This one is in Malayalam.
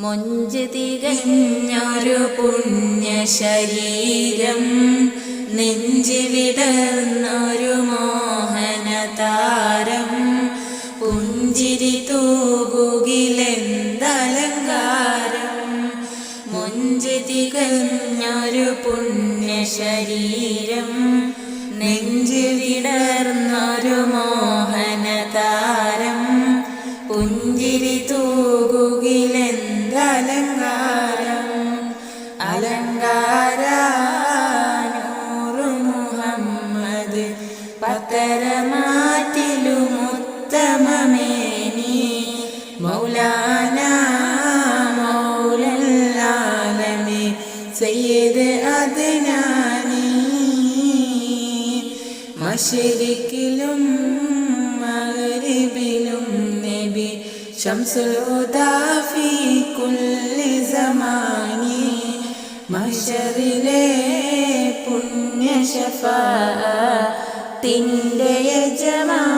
മൊഞ്ച് തികഞ്ഞൊരു പുണ്യശരീരം നെഞ്ച് വിടർന്നൊരു മോഹനതാരം. പുഞ്ചിരി തൂകുകിലെന്തലങ്കാരം മൊഞ്ച് തികഞ്ഞൊരു പുണ്യശരീരം നെഞ്ച് വിടർന്നൊരു മോഹനതാരം. പുഞ്ചിരി തൂകുകിലെന്തലങ്കാരം പത്തരമാറ്റിലുമുത്തമമേനി മൗലാന മൗലല്ലാലമി സയ്യിദ് അദ്നാനി. മഷരിക്കിലും മഗ്രിബിലും നബി ശംസുൽ ഹുദാ ഫീ കുല്ലി സമാനി. മഷറിലെ പുണ്യ ഷഫാഅത്തിന്റെ യജമാനി